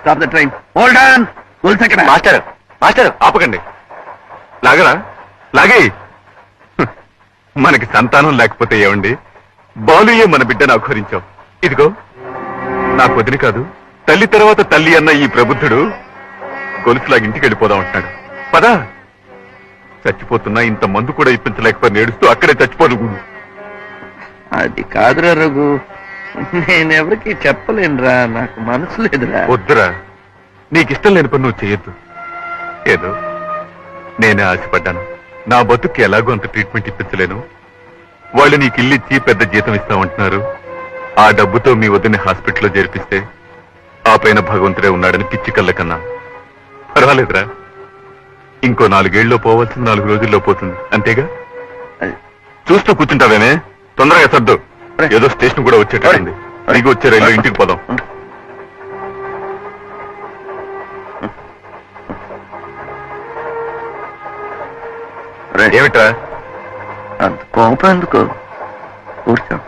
Stop the train hold on goal second master master ఆపకండి. లాగరా? లాగే. మనకి సంతానం లేకపోతే ఏమండి? బాలుయే మన బిడ్డను అఘోరించావు ఇదిగో నాకు వదిన కాదు. తల్లి తర్వాత తల్లి అన్న ఈ ప్రబుద్ధుడు గొలుసులాగా ఇంటికి వెళ్ళిపోదాం అంటున్నాడు. పదా. చచ్చిపోతున్నా ఇంత మందు కూడా ఇప్పించలేకపోయి నేడుస్తూ అక్కడే చచ్చిపోను. అది కాదురా రఘు. నేనెవరికి చెప్పలేనురా నాకు మనసు లేదురా. వద్దురా. నీకిష్టం లేని పని నువ్వు చేయొద్దు. ఏదో నేనే ఆశపడ్డాను. నా బతుక్కి ఎలాగో అంత ట్రీట్మెంట్ ఇప్పించలేను. వాళ్ళు నీకు ఇల్లు ఇచ్చి పెద్ద జీతం ఇస్తామంటున్నారు. ఆ డబ్బుతో మీ వద్దని హాస్పిటల్లో చేర్పిస్తే ఆ పైన భగవంతుడే ఉన్నాడని పిచ్చి కళ్ళ కన్నా. పర్వాలేదురా. ఇంకో నాలుగేళ్ళలో పోవాల్సింది నాలుగు రోజుల్లో పోతుంది. అంతేగా? చూస్తూ కూర్చుంటావేమే? తొందరగా సర్దు. ఏదో స్టేషన్ కూడా వచ్చేటట్టుంది. అడిగి వచ్చే రైల్లో ఇంటికి పోదాం. ఏమిట్రా? అంత కోపం ఎందుకు? కూర్చో